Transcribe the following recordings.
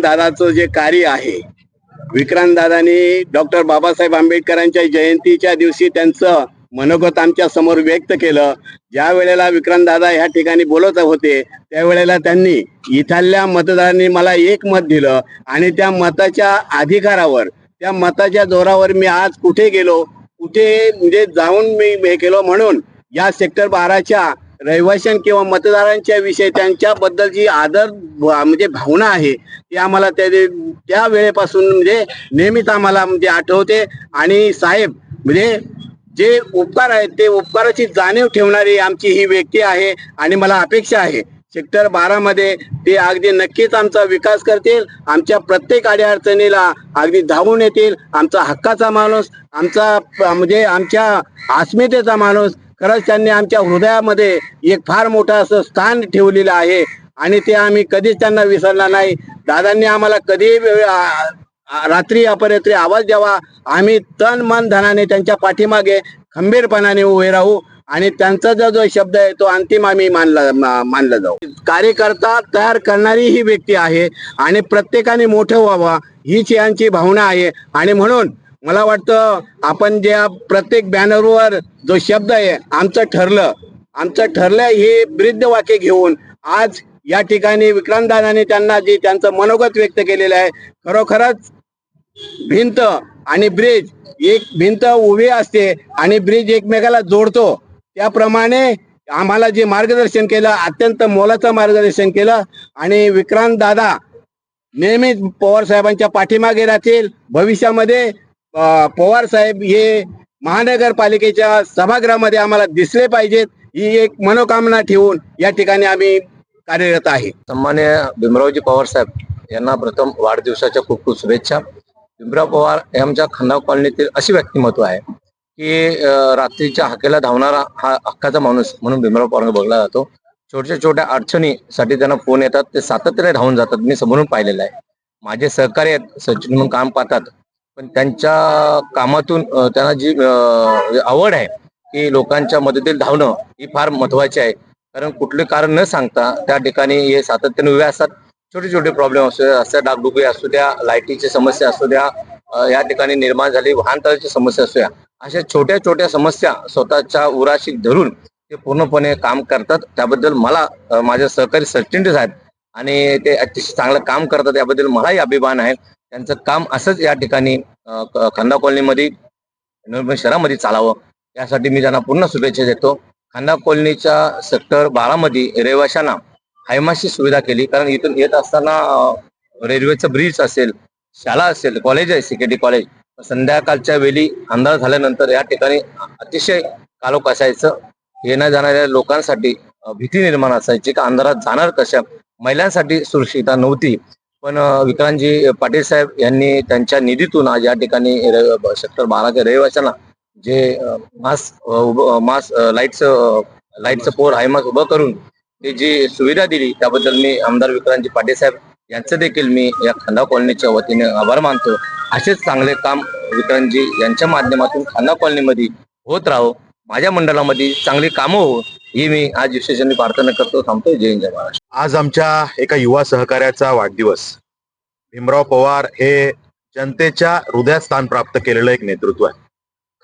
दादाचं जे कार्य आहे विक्रांत दादानी डॉक्टर बाबासाहेब आंबेडकरांच्या जयंतीच्या दिवशी त्यांचं मनोगत आमच्यासमोर व्यक्त केलं. ज्या वेळेला विक्रांत दादा ह्या ठिकाणी बोलत होते त्यावेळेला त्यांनी इथल्या मतदारांनी मला एक मत दिलं आणि त्या मताच्या अधिकारावर त्या मताच्या जोरावर मी आज कुठे गेलो कुठे म्हणजे जाऊन मी हे केलो म्हणून या सेक्टर बाराच्या रहिवाशां किंवा मतदारांच्या विषयी त्यांच्याबद्दल जी आदर म्हणजे भावना आहे ती आम्हाला त्या त्या वेळेपासून म्हणजे नेहमीच आम्हाला म्हणजे आठवते. आणि साहेब म्हणजे जे उपकार आहेत ते उपकाराची जाणीव ठेवणारी आमची ही व्यक्ती आहे आणि मला अपेक्षा आहे. सेक्टर बारामध्ये ते अगदी नक्कीच आमचा विकास करतील. आमच्या प्रत्येक अडीअडचणीला अगदी धावून येतील. आमचा हक्काचा माणूस आमचा प- म्हणजे आमच्या अस्मितेचा माणूस खरंच त्यांनी आमच्या हृदयामध्ये एक फार मोठं असं स्थान ठेवलेलं आहे. आणि ते आम्ही कधीच त्यांना विसरणार नाही. दादांनी आम्हाला कधी रात्री अपरात्री आवाज द्यावा. आम्ही तन मन धनाने त्यांच्या पाठीमागे खंबीरपणाने उभे राहू आणि त्यांचा जो जो शब्द आहे तो अंतिम आम्ही मानला मानला जाऊ. कार्यकर्ता तयार करणारी ही व्यक्ती आहे आणि प्रत्येकाने मोठं व्हावा हीच यांची भावना आहे. आणि म्हणून मला वाटतं आपण ज्या प्रत्येक बॅनरवर जो शब्द आहे आमचं ठरलं. आमचं ठरलं हे ब्रिद्ध वाक्य घेऊन आज या ठिकाणी विक्रांतदादांनी त्यांना जे त्यांचं मनोगत व्यक्त केलेलं आहे खरोखरच भिंत आणि ब्रिज एक भिंत उभी असते आणि ब्रिज एकमेकाला जोडतो. त्याप्रमाणे आम्हाला जे मार्गदर्शन केलं अत्यंत मोलाचं मार्गदर्शन केलं आणि विक्रांत दादा नेहमीच पवार साहेबांच्या पाठीमागे राहतील. भविष्यामध्ये पवार साहेब हे महानगरपालिकेच्या सभागृहामध्ये आम्हाला दिसले पाहिजेत. ही एक मनोकामना ठेवून या ठिकाणी आम्ही कार्यरत आहे. सन्मान्य भीमरावजी पवार साहेब यांना प्रथम वाढदिवसाच्या खूप खूप शुभेच्छा. भीमराव पवार हे आमच्या खंडाव कॉलनीतील अशी व्यक्तिमत्व आहे की रात्रीच्या हाकेला धावणारा हा हक्काचा माणूस म्हणून भीमराव पवार बघला जातो. छोट्या छोट्या अडचणीसाठी त्यांना फोन येतात ते सातत्याने धावून जातात. मी समोरून पाहिलेलं आहे. माझे सहकारी आहेत सचिन म्हणून काम पाहतात. पण त्यांच्या कामातून त्यांना जी म्हणजे आवड आहे की लोकांच्या मदतीला धावणं ही फार महत्वाची आहे. कारण कुठले कारण न सांगता त्या ठिकाणी हे सातत्याने उभे असतात. छोटे छोटे प्रॉब्लेम असू द्या रस्त्या डागडुगी असू द्या लाईटीची समस्या असू द्या या ठिकाणी निर्माण झाली वाहनतळाची समस्या असू द्या. अशा छोट्या छोट्या समस्या स्वतःच्या उराशी धरून ते पूर्णपणे काम करतात. त्याबद्दल मला माझ्या माझे सहकारी सचिन आहेत आणि ते अतिशय चांगलं काम करतात याबद्दल मलाही अभिमान आहे. त्यांचं काम असंच या ठिकाणी खांदा कॉलनीमध्ये नवीन शहरामध्ये चालावं. यासाठी मी त्यांना पूर्ण शुभेच्छा देतो. खांदा कॉलनीच्या सेक्टर बारामध्ये रहिवाशांना हायमाशी सुविधा केली. कारण इथून येत असताना रेल्वेचं ब्रिज असेल शाळा असेल कॉलेज आहे सिकेटी कॉलेज संध्याकाळच्या वेळी अंधार झाल्यानंतर या ठिकाणी अतिशय कालोख असायचं येण्या जाणाऱ्या लोकांसाठी भीती निर्माण असायची. का अंधारात जाणार कशा? महिलांसाठी सुरक्षितता नव्हती. पण विक्रांतजी पाटील साहेब यांनी त्यांच्या निधीतून आज या ठिकाणी र- सेक्टर बाराच्या रहिवाशांना जे मास उभं- मास लाईटचं अं, लाईटचं पोर हायमास उभं करून ते जी सुविधा दिली त्याबद्दल मी आमदार विक्रांतजी पाटील साहेब यांचं देखील मी या खांदा कॉलनीच्या वतीने आभार मानतो. असेच चांगले काम विक्रांतजी यांच्या माध्यमातून खांदा कॉलनीमध्ये होत राहो. माझ्या मंडळामध्ये चांगली कामं हो ही मी आज विशेषाने प्रार्थना करतो थांबतो जय हिंद जय महाराष्ट्र. आज आमच्या एका युवा सहकार्याचा वाढदिवस. भीमराव पवार हे जनतेच्या हृदयात स्थान प्राप्त केलेलं एक नेतृत्व आहे.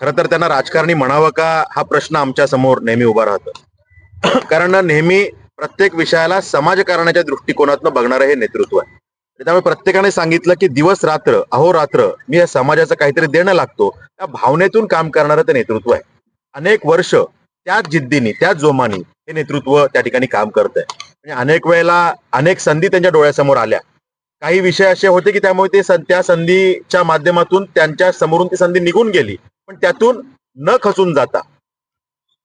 खरं तर त्यांना राजकारणी म्हणावं का हा प्रश्न आमच्यासमोर नेहमी उभा राहतो. कारण नेहमी प्रत्येक विषयाला समाजकारणाच्या दृष्टिकोनातून बघणारं हे नेतृत्व आहे. त्यामुळे प्रत्येकाने सांगितलं की दिवस रात्र अहोरात्र मी या समाजाचं काहीतरी देणं लागतो. त्या भावनेतून काम करणारं ते नेतृत्व आहे. अनेक वर्ष त्याच जिद्दीने त्याच जोमाने हे नेतृत्व त्या ठिकाणी काम करत आहे म्हणजे अनेक वेळेला अनेक संधी त्यांच्या डोळ्यासमोर आल्या. काही विषय असे होते की त्यामुळे ते सं- त्या संधीच्या माध्यमातून त्यांच्या समोरून ती संधी निघून गेली. पण त्यातून न खचून जाता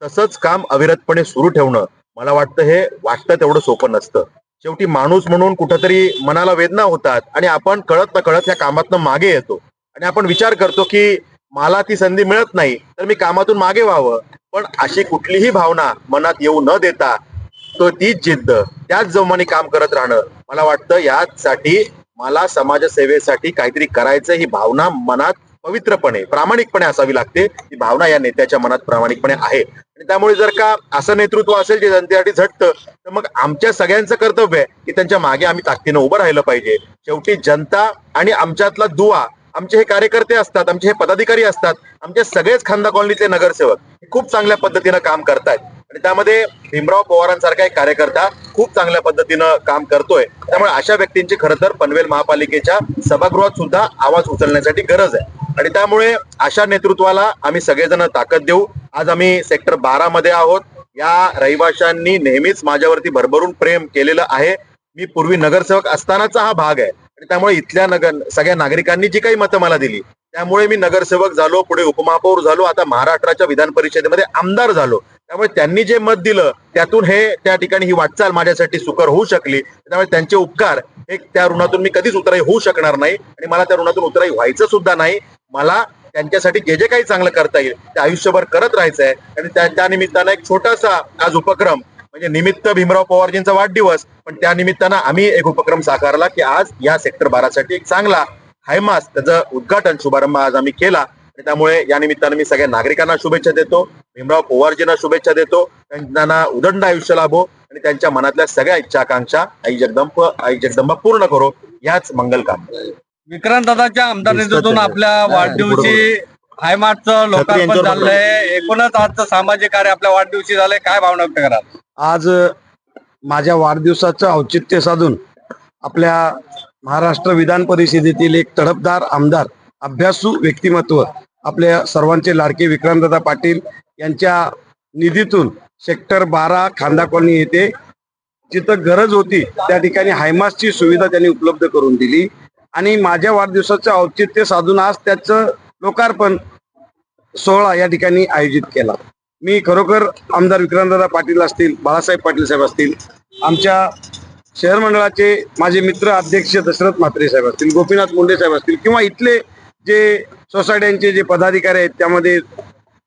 तसंच काम अविरतपणे सुरू ठेवणं मला वाटतं हे वाटतं तेवढं सोपं नसतं. शेवटी माणूस म्हणून कुठंतरी मनाला वेदना होतात आणि आपण कळत न कळत या कामातनं मागे येतो. आणि आपण विचार करतो की मला ती संधी मिळत नाही तर मी कामातून मागे व्हावं. पण अशी कुठलीही भावना मनात येऊ न देता तो तीच जिद्द त्याच जोमाने काम करत राहणं. मला वाटतं यासाठी मला समाजसेवेसाठी काहीतरी करायचं ही भावना मनात पवित्रपणे प्रामाणिकपणे असावी लागते. ही भावना या नेत्याच्या मनात प्रामाणिकपणे आहे. आणि त्यामुळे जर का असं नेतृत्व असेल जे जनतेसाठी झटतं तर मग आमच्या सगळ्यांचं कर्तव्य आहे की त्यांच्या मागे आम्ही ताकदीनं उभं राहिलं पाहिजे. शेवटी जनता आणि आमच्यातला दुवा आमचे हे कार्यकर्ते असतात आमचे हे पदाधिकारी असतात आमचे सगळेच खांदा कॉलनीचे नगरसेवक हे खूप चांगल्या पद्धतीनं काम करतायत. आणि त्यामध्ये भीमराव पवारांसारखा एक कार्यकर्ता खूप चांगल्या पद्धतीनं काम करतोय. त्यामुळे अशा व्यक्तींची खरं तर पनवेल महापालिकेच्या सभागृहात सुद्धा आवाज उचलण्यासाठी गरज आहे. आणि त्यामुळे अशा नेतृत्वाला आम्ही सगळेजण ताकद देऊ. आज आम्ही सेक्टर बारा मध्ये आहोत. या रहिवाशांनी नेहमीच माझ्यावरती भरभरून प्रेम केलेलं आहे. मी पूर्वी नगरसेवक असतानाचा हा भाग आहे. आणि त्यामुळे इथल्या नगर सगळ्या नागरिकांनी जी काही मतं मला दिली त्यामुळे मी नगरसेवक झालो पुढे उपमहापौर झालो आता महाराष्ट्राच्या विधान परिषदेमध्ये आमदार झालो. त्यामुळे त्यांनी जे मत दिलं त्यातून हे त्या ठिकाणी ही वाटचाल माझ्यासाठी सुकर होऊ शकली. त्यामुळे त्यांचे उपकार हे त्या ऋणातून मी कधीच उतराई होऊ शकणार नाही आणि मला त्या ऋणातून उतराई व्हायचं सुद्धा नाही. मला त्यांच्यासाठी जे जे काही चांगलं करता येईल ते आयुष्यभर करत राहायचं आहे आणि त्या त्या निमित्तानं एक छोटासा आज उपक्रम म्हणजे निमित्त भीमराव पवारजींचा वाढदिवस पण त्या निमित्तानं आम्ही एक उपक्रम साकारला की आज या सेक्टर बारासाठी एक चांगला हायमास त्याचं उद्घाटन शुभारंभ आज आम्ही केला. आणि त्यामुळे या निमित्तानं मी सगळ्या नागरिकांना शुभेच्छा देतो भीमराव पवारजींना शुभेच्छा देतो त्यांना उदंड आयुष्य लाभो आणि त्यांच्या मनातल्या सगळ्या इच्छा आकांक्षा आई जगदंब आई जगदंबा पूर्ण करो याच मंगल काम विक्रांत दादाच्या आमदार नेतृत्वातून आपल्या वाढदिवशी हायमार्टचं लोकार्पण झालंय एकूणच आजचं सामाजिक कार्य आपल्या वाढदिवशी झालंय. काय भावना व्यक्त कराल? आज माझ्या वाढदिवसाचं औचित्य साधून आपल्या महाराष्ट्र विधान परिषदेतील एक तडफदार आमदार अभ्यासू व्यक्तिमत्व आपल्या सर्वांचे लाडके विक्रांतदादा पाटील यांच्या निधीतून सेक्टर बारा खांदा कॉलनी येथे जिथं गरज होती त्या ठिकाणी हायमासची सुविधा त्यांनी उपलब्ध करून दिली. आणि माझ्या वाढदिवसाचं औचित्य साधून आज त्याचं लोकार्पण सोहळा या ठिकाणी आयोजित केला. मी खरोखर आमदार विक्रांतदादा पाटील असतील बाळासाहेब पाटील साहेब असतील आमच्या शहर मंडळाचे माझे मित्र अध्यक्ष दशरथ म्हात्रे साहेब असतील गोपीनाथ मुंडे साहेब असतील किंवा इथले जे सोसायट्यांचे जे पदाधिकारी आहेत त्यामध्ये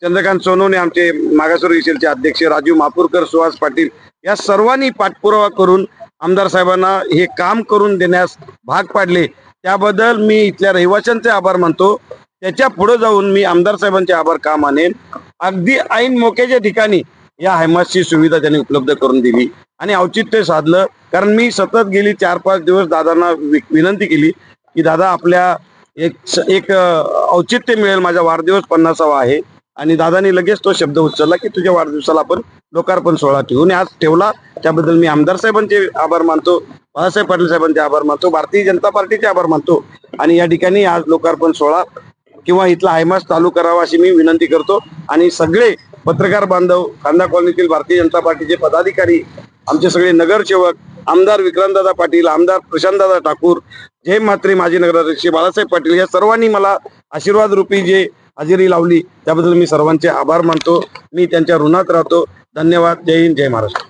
चंद्रकांत सोनवणे आमचे मागासवर्गीय विषयचे अध्यक्ष राजू मापूरकर सुहास पाटील या सर्वांनी पाठपुरावा करून आमदार साहेबांना हे काम करून देण्यास भाग पाडले. त्याबद्दल मी इथल्या रहिवाशांचे आभार मानतो. त्याच्या पुढे जाऊन मी आमदार साहेबांचे आभार का मानेन? अगदी ऐन मोक्याच्या ठिकाणी या हैमासची सुविधा त्यांनी उपलब्ध करून दिली आणि औचित्य साधलं. कारण मी सतत गेली चार पाच दिवस दादांना विनंती केली की दादा आपल्या एक एक औचित्य मिळेल माझा वाढदिवस पन्नासावा आहे. आणि दादानी लगेच तो शब्द उचलला की तुझ्या वाढदिवसाला आपण लोकार्पण सोहळा ठेवून आणि आज ठेवला. त्याबद्दल मी आमदार साहेबांचे आभार मानतो बाळासाहेब पाटील साहेबांचे आभार मानतो भारतीय जनता पार्टीचे आभार मानतो. आणि या ठिकाणी आज लोकार्पण सोहळा किंवा इथला हायमास चालू करावा अशी मी विनंती करतो. आणि सगळे पत्रकार बांधव कांदा कॉलनीतील भारतीय जनता पार्टीचे पदाधिकारी आमचे सगळे नगरसेवक आमदार विक्रांतदादा पाटील आमदार प्रशांतदादा ठाकूर जय म्हात्रे माजी नगराध्यक्ष बाळासाहेब पाटील या सर्वांनी मला आशीर्वाद रूपी जे हजेरी लावली त्याबद्दल मी सर्वांचे आभार मानतो. मी त्यांच्या ऋणात राहतो. धन्यवाद. जय हिंद जय महाराष्ट्र.